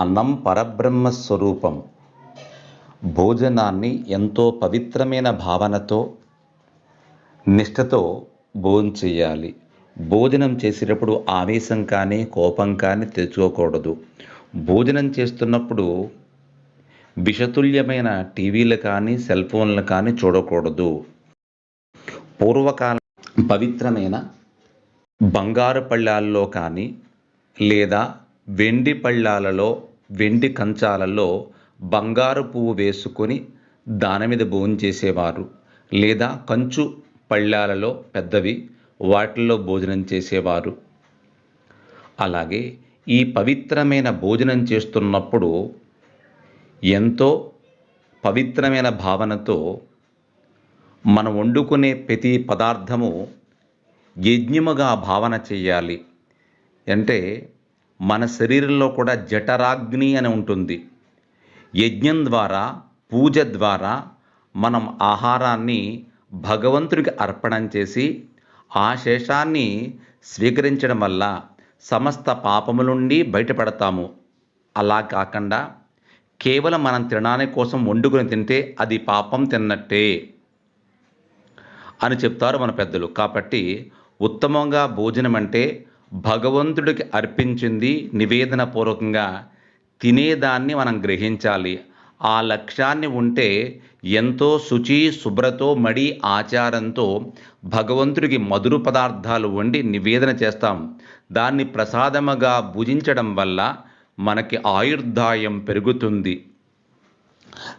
అన్నం పరబ్రహ్మ స్వరూపం. భోజనాన్ని ఎంతో పవిత్రమైన భావనతో నిష్ఠతో భోంచేయాలి భోజనం చేసేటప్పుడు ఆవేశం కానీ కోపం కానీ తెచ్చుకోకూడదు. భోజనం చేస్తున్నప్పుడు విషతుల్యమైన టీవీలు కానీ సెల్ ఫోన్లు కానీ చూడకూడదు. పూర్వకాల పవిత్రమైన బంగారు పళ్ళాల్లో కానీ లేదా వెండి పళ్ళాలలో వెండి కంచాలలో బంగారు పువ్వు వేసుకొని దాని మీద భోంచేసేవారు లేదా కంచు పళ్ళాలలో పెద్దవి వాటిల్లో భోజనం చేసేవారు. అలాగే ఈ పవిత్రమైన భోజనం చేస్తున్నప్పుడు ఎంతో పవిత్రమైన భావనతో మనం వండుకునే ప్రతి పదార్థము యజ్ఞముగా భావన చేయాలి. అంటే మన శరీరంలో కూడా జఠరాగ్ని అని ఉంటుంది. యజ్ఞం ద్వారా పూజ ద్వారా మనం ఆహారాన్ని భగవంతుడికి అర్పణం చేసి ఆ శేషాన్ని స్వీకరించడం వల్ల సమస్త పాపముల నుండి బయటపడతాము. అలా కాకుండా కేవలం మనం తినడానికి కోసం వండుకొని తింటే అది పాపం తిన్నట్టే అని చెప్తారు మన పెద్దలు. కాబట్టి ఉత్తమంగా భోజనం అంటే భగవంతుడికి అర్పించింది నివేదన పూర్వకంగా తినేదాన్ని మనం గ్రహించాలి. ఆ లక్ష్యాన్ని ఉంటే ఎంతో శుచి శుభ్రతో మడి ఆచారంతో భగవంతుడికి మధుర పదార్థాలు వండి నివేదన చేస్తాం. దాన్ని ప్రసాదముగా భుజించడం వల్ల మనకి ఆయుర్దాయం పెరుగుతుంది.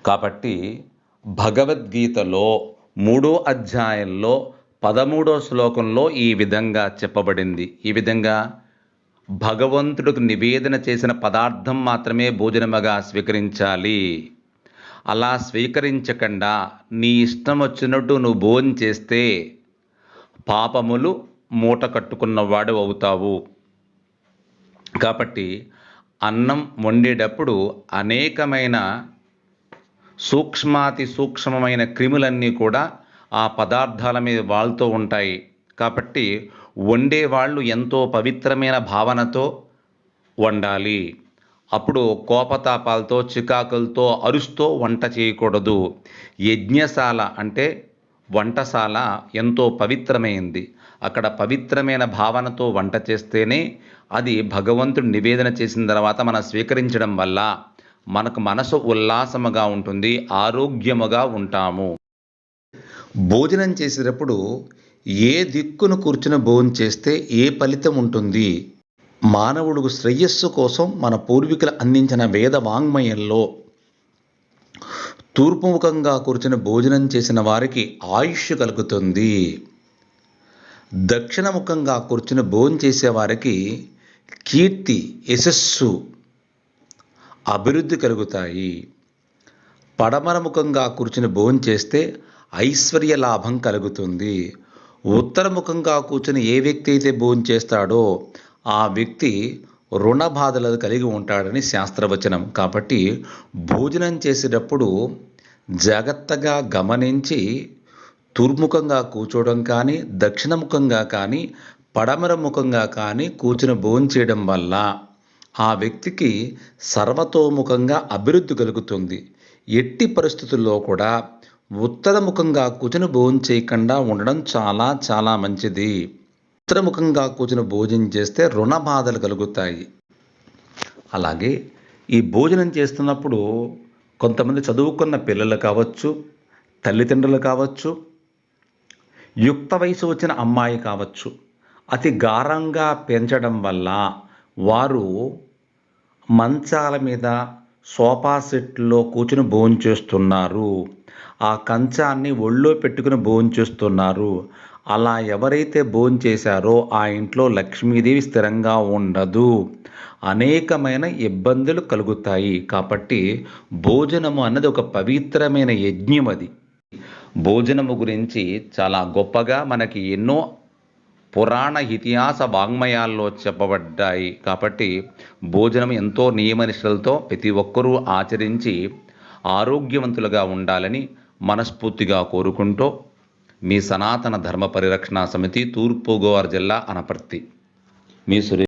కాబట్టి భగవద్గీతలో మూడో అధ్యాయంలో పదమూడో శ్లోకంలో ఈ విధంగా చెప్పబడింది. ఈ విధంగా భగవంతుడికి నివేదన చేసిన పదార్థం మాత్రమే భోజనముగా స్వీకరించాలి. అలా స్వీకరించకుండా నీ ఇష్టం వచ్చినట్టు నువ్వు భోజనం చేస్తే పాపములు మూట కట్టుకున్నవాడు అవుతావు. కాబట్టి అన్నం వండేటప్పుడు అనేకమైన సూక్ష్మాతి సూక్ష్మమైన క్రిములన్నీ కూడా ఆ పదార్థాల మీద వాళ్తూ ఉంటాయి. కాబట్టి వండేవాళ్ళు ఎంతో పవిత్రమైన భావనతో వండాలి. అప్పుడు కోపతాపాలతో చికాకులతో అరుస్తూ వంట చేయకూడదు. యజ్ఞశాల అంటే వంటశాల ఎంతో పవిత్రమైంది. అక్కడ పవిత్రమైన భావనతో వంట చేస్తేనే అది భగవంతుడు నివేదన చేసిన తర్వాత మనం స్వీకరించడం వల్ల మనకు మనసు ఉల్లాసముగా ఉంటుంది ఆరోగ్యముగా ఉంటాము. భోజనం చేసేటప్పుడు ఏ దిక్కును కూర్చుని భోజనం చేస్తే ఏ ఫలితం ఉంటుంది? మానవుడు శ్రేయస్సు కోసం మన పూర్వీకులు అందించిన వేద వాంగ్మయంలో తూర్పుముఖంగా కూర్చుని భోజనం చేసిన వారికి ఆయుష్ కలుగుతుంది. దక్షిణముఖంగా కూర్చుని భోజనం చేసేవారికి కీర్తి యశస్సు అభివృద్ధి కలుగుతాయి. పడమరముఖంగా కూర్చుని భోజనం చేస్తే ఐశ్వర్య లాభం కలుగుతుంది. ఉత్తరముఖంగా కూర్చుని ఏ వ్యక్తి అయితే భోజనం చేస్తాడో ఆ వ్యక్తి రుణ బాధలు కలిగి ఉంటాడని శాస్త్రవచనం. కాబట్టి భోజనం చేసేటప్పుడు జాగ్రత్తగా గమనించి తూర్ముఖంగా కూర్చోవడం కానీ దక్షిణముఖంగా కానీ పడమర ముఖంగా కానీ కూర్చుని భోజనం చేయడం వల్ల ఆ వ్యక్తికి సర్వతోముఖంగా అభివృద్ధి కలుగుతుంది. ఎట్టి పరిస్థితుల్లో కూడా ఉత్తరముఖంగా కూర్చుని భోజనం చేయకుండా ఉండడం చాలా చాలా మంచిది. ఉత్తరముఖంగా కూర్చుని భోజనం చేస్తే రుణ బాధలు కలుగుతాయి. అలాగే ఈ భోజనం చేస్తున్నప్పుడు కొంతమంది చదువుకున్న పిల్లలు కావచ్చు తల్లిదండ్రులు కావచ్చు యుక్త వయసు వచ్చిన అమ్మాయి కావచ్చు అతి గారంగా పెంచడం వల్ల వారు మంచాల మీద సోఫా సెట్లో కూర్చుని భోజనం చేస్తున్నారు. ఆ కంచాన్ని ఒళ్ళో పెట్టుకుని భోంచేస్తున్నారు అలా ఎవరైతే భోంచేశారో ఆ ఇంట్లో లక్ష్మీదేవి స్థిరంగా ఉండదు. అనేకమైన ఇబ్బందులు కలుగుతాయి. కాబట్టి భోజనము అన్నది ఒక పవిత్రమైన యజ్ఞం అది. భోజనము గురించి చాలా గొప్పగా మనకి ఎన్నో పురాణ ఇతిహాస వాంగ్మయాల్లో చెప్పబడ్డాయి. కాబట్టి భోజనం ఎంతో నియమనిష్టలతో ప్రతి ఒక్కరూ ఆచరించి ఆరోగ్యవంతులుగా ఉండాలని మనస్ఫూర్తిగా కోరుకుంటూ మీ సనాతన ధర్మ పరిరక్షణ సమితి తూర్పుగోదావరి జిల్లా అనపర్తి. మీ సురే